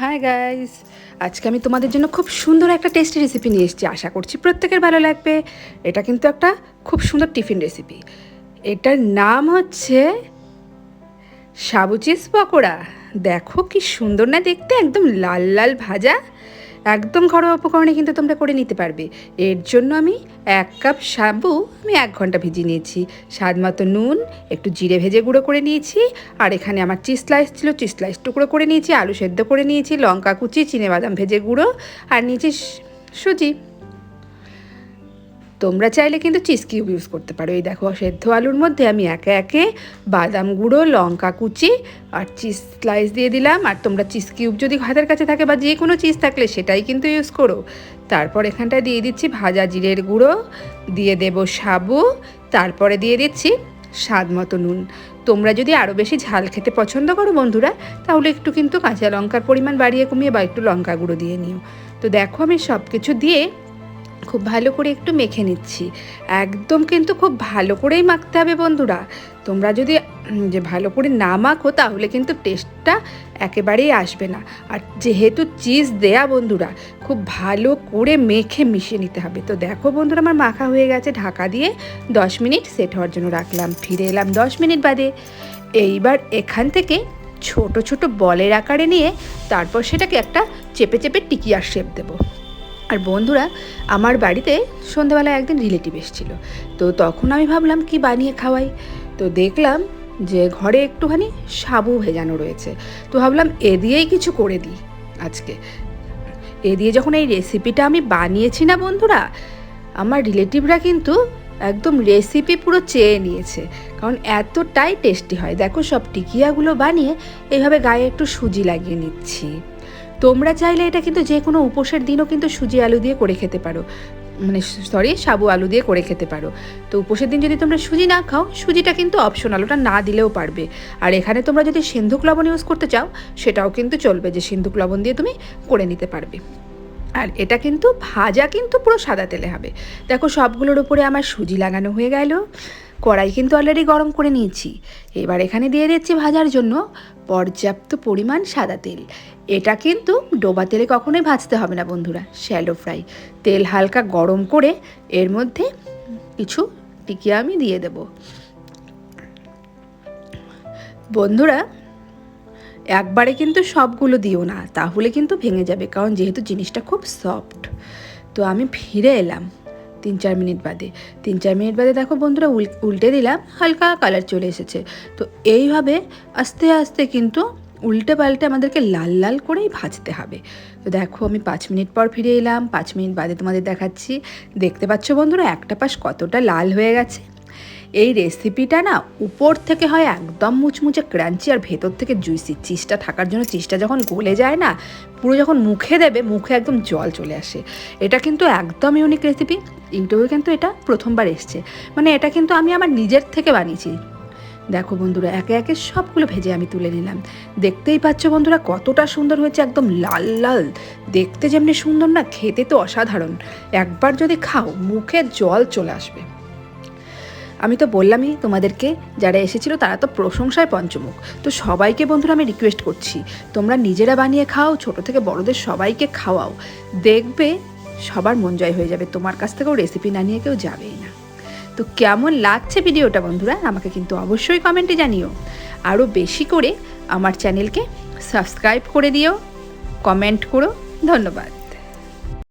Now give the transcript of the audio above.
Hi guys আজকে আমি তোমাদের জন্য খুব সুন্দর একটা টেস্টি রেসিপি নিয়ে এসেছি। আশা করছি প্রত্যেকের ভালো লাগবে। এটা কিন্তু একটা খুব সুন্দর টিফিন রেসিপি এটার নাম হচ্ছে সাবুচিস পকোড়া। দেখো কি সুন্দর না দেখতে, একদম লাল লাল ভাজা। একদম ঘরোয়া উপকরণে কিন্তু তোমরা করে নিতে পারবে। এর জন্য আমি এক কাপ সাবু আমি এক ঘণ্টা ভিজিয়ে নিয়েছি। স্বাদ মতো নুন, একটু জিরে ভেজে গুঁড়ো করে নিয়েছি, আর এখানে আমার চিজ স্লাইস ছিল, চিজ স্লাইস টুকরো করে নিয়েছি, আলু সেদ্ধ করে নিয়েছি, লঙ্কা কুচি, চিনে বাদাম ভেজে গুঁড়ো, আর নিয়েছি সুজি। তোমরা চাইলে কিন্তু চিজ কিউব ইউজ করতে পারো। এই দেখো সেদ্ধ আলুর মধ্যে আমি একে একে বাদাম গুঁড়ো, লঙ্কা কুচি আর চিজ স্লাইস দিয়ে দিলাম। আর তোমরা চিজ কিউব যদি হাতের কাছে থাকে বা যে কোনো চিজ থাকলে সেটাই কিন্তু ইউজ করো। তারপর এখানটায় দিয়ে দিচ্ছি ভাজা জিরের গুঁড়ো, দিয়ে দেব সাবু, তারপরে দিয়ে দিচ্ছি স্বাদ মতো নুন। তোমরা যদি আরও বেশি ঝাল খেতে পছন্দ করো বন্ধুরা, তাহলে একটু কিন্তু কাঁচা লঙ্কার পরিমাণ বাড়িয়ে কমিয়ে বা একটু লঙ্কা গুঁড়ো দিয়ে নিও। তো দেখো আমি সব কিছু দিয়ে খুব ভালো করে একটু মেখে নিচ্ছি। একদম কিন্তু খুব ভালো করেই মাখতে হবে বন্ধুরা। তোমরা যদি যে ভালো করে না মাখো তাহলে কিন্তু টেস্টটা একেবারেই আসবে না। আর যেহেতু চিজ দেয়া বন্ধুরা, খুব ভালো করে মেখে মিশিয়ে নিতে হবে। তো দেখো বন্ধুরা আমার মাখা হয়ে গেছে ঢাকা দিয়ে দশ মিনিট সেট হওয়ার জন্য রাখলাম। ফিরে এলাম দশ মিনিট বাদে। এইবার এখান থেকে ছোট ছোট বলের আকারে নিয়ে তারপর সেটাকে একটা চেপে চেপে টিকিয়ার শেপ দেবো। আর বন্ধুরা, আমার বাড়িতে সন্ধেবেলায় একদিন রিলেটিভ এসেছিল। তো তখন আমি ভাবলাম, কি বানিয়ে খাওয়াই? তো দেখলাম যে ঘরে একটুখানি সাবু ভেজানো রয়েছে। তো ভাবলাম, এ দিয়েই কিছু করে দিই আজকে। এ দিয়ে যখন এই রেসিপিটা আমি বানিয়েছি না বন্ধুরা, আমার রিলেটিভরা কিন্তু একদম রেসিপি পুরো চেয়ে নিয়েছে। কারণ এতটাই টেস্টি হয়। দেখো সব টিকিয়াগুলো বানিয়ে এইভাবে গায়ে একটু সুজি লাগিয়ে নিচ্ছি। তোমরা চাইলে এটা কিন্তু যে কোনো উপোসের দিনও কিন্তু সুজি আলু দিয়ে করে খেতে পারো। মানে সরি, সাবু আলু দিয়ে করে খেতে পারো। তো উপোসের দিন যদি তোমরা সুজি না খাও, সুজিটা কিন্তু অপশনাল ওটা না দিলেও পারবে। আর এখানে তোমরা যদি সিন্ধুক লবণ ইউজ করতে চাও, সেটাও কিন্তু চলবে যে সিন্ধুক লবণ দিয়ে তুমি করে নিতে পারবে। আর এটা কিন্তু ভাজা কিন্তু পুরো সাদা তেলে হবে। দেখো সবগুলোর উপরে আমার সুজি লাগানো হয়ে গেল। কড়াই কিন্তু অলরেডি গরম করে নিয়েছি। এবার এখানে দিয়ে দিচ্ছি ভাজার জন্য পর্যাপ্ত পরিমাণ সাদা তেল। এটা কিন্তু ডোবা তেলে কখনোই ভাজতে হবে না বন্ধুরা, শ্যালো ফ্রাই। তেল হালকা গরম করে এর মধ্যে কিছু টিকিয়া আমি দিয়ে দেব। বন্ধুরা, একবারে কিন্তু সবগুলো দিও না, তাহলে কিন্তু ভেঙে যাবে, কারণ যেহেতু জিনিসটা খুব সফট তো আমি ফিরে এলাম। তিন চার মিনিট বাদে। তিন চার মিনিট বাদে দেখো বন্ধুরা উল্টে দিলাম, হালকা কালার চলে এসেছে। তো এইভাবে আস্তে আস্তে কিন্তু উল্টে পাল্টে আমাদেরকে লাল লাল করেই ভাজতে হবে। তো দেখো আমি পাঁচ মিনিট পর ফিরে এলাম, পাঁচ মিনিট বাদে তোমাদের দেখাচ্ছি। দেখতে পাচ্ছ বন্ধুরা, একটা পাশ কতটা লাল হয়ে গেছে। এই রেসিপিটা না উপর থেকে হয় একদম মুচমুচে ক্রাঞ্চি আর ভেতর থেকে জুইসি চিজটা থাকার জন্য চিজটা যখন গলে যায় না, পুরো যখন মুখে দেবে, মুখে একদম জল চলে আসে। এটা কিন্তু একদম ইউনিক রেসিপি ইউটিউবে কিন্তু এটা প্রথমবার এসছে। মানে এটা কিন্তু আমি আমার নিজের থেকে বানিয়েছি। দেখো বন্ধুরা, একে একে সবগুলো ভেজে আমি তুলে নিলাম। দেখতেই পাচ্ছ বন্ধুরা, কতটা সুন্দর হয়েছে, একদম লাল লাল। দেখতে যেমনি সুন্দর না, খেতে তো অসাধারণ। একবার যদি খাও, মুখে জল চলে আসবে। আমি তো বললামই তোমাদেরকে, যারা এসেছিল তারা তো প্রশংসায় পঞ্চমুখ। তো সবাইকে বন্ধুরা আমি রিকোয়েস্ট করছি, তোমরা নিজেরা বানিয়ে খাও, ছোট থেকে বড়দের সবাইকে খাওয়াও। দেখবে সবার মন জয় হয়ে যাবে, তোমার কাছ থেকেও রেসিপি না নিয়ে কেউ যাবেই না। তো কেমন লাগছে ভিডিওটা বন্ধুরা? আমাকে কিন্তু অবশ্যই কমেন্টে জানিও। আরও বেশি করে আমার চ্যানেলকে সাবস্ক্রাইব করে দিও কমেন্ট করো। ধন্যবাদ।